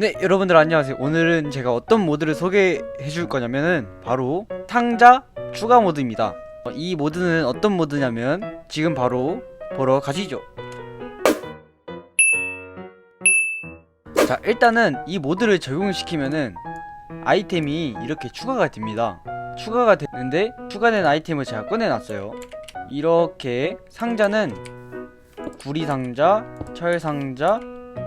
네 여러분들 안녕하세요. 오늘은 제가 어떤 모드를 소개해 줄 거냐면은 바로 상자 추가 모드입니다. 어, 이 모드는 어떤 모드냐면 지금 바로 보러 가시죠. 자 일단은 이 모드를 적용시키면은 아이템이 이렇게 추가가 됩니다. 추가가 되는데 추가된 아이템을 제가 꺼내놨어요. 이렇게 상자는 구리 상자, 철 상자,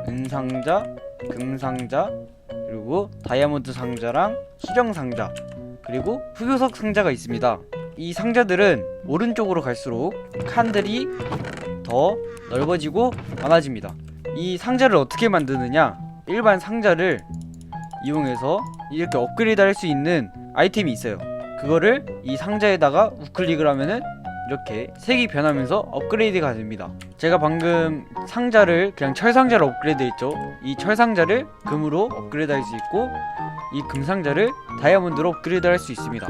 은 상자, 금 상자, 그리고 다이아몬드 상자랑 수정 상자, 그리고 흑요석 상자가 있습니다. 이 상자들은 오른쪽으로 갈수록 칸들이 더 넓어지고 많아집니다. 이 상자를 어떻게 만드느냐? 일반 상자를 이용해서 이렇게 업그레이드 할 수 있는 아이템이 있어요. 그거를 이 상자에다가 우클릭을 하면은 이렇게 색이 변하면서 업그레이드가 됩니다. 제가 방금 상자를 그냥 철 상자로 업그레이드 했죠. 이 철 상자를 금으로 업그레이드 할 수 있고 이 금 상자를 다이아몬드로 업그레이드 할 수 있습니다.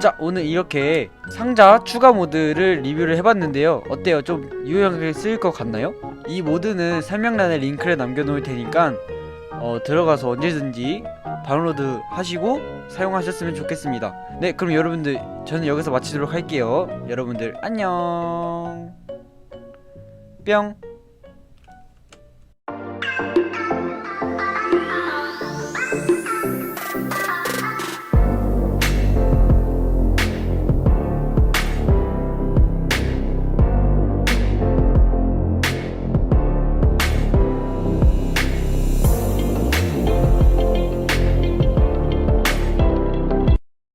자 오늘 이렇게 상자 추가 모드를 리뷰를 해봤는데요 어때요 좀 유용하게 쓰일 것 같나요? 이 모드는 설명란에 링크를 남겨놓을 테니까 어, 들어가서 언제든지 다운로드 하시고 사용하셨으면 좋겠습니다. 네 그럼 여러분들 저는 여기서 마치도록 할게요. 여러분들 안녕. 뿅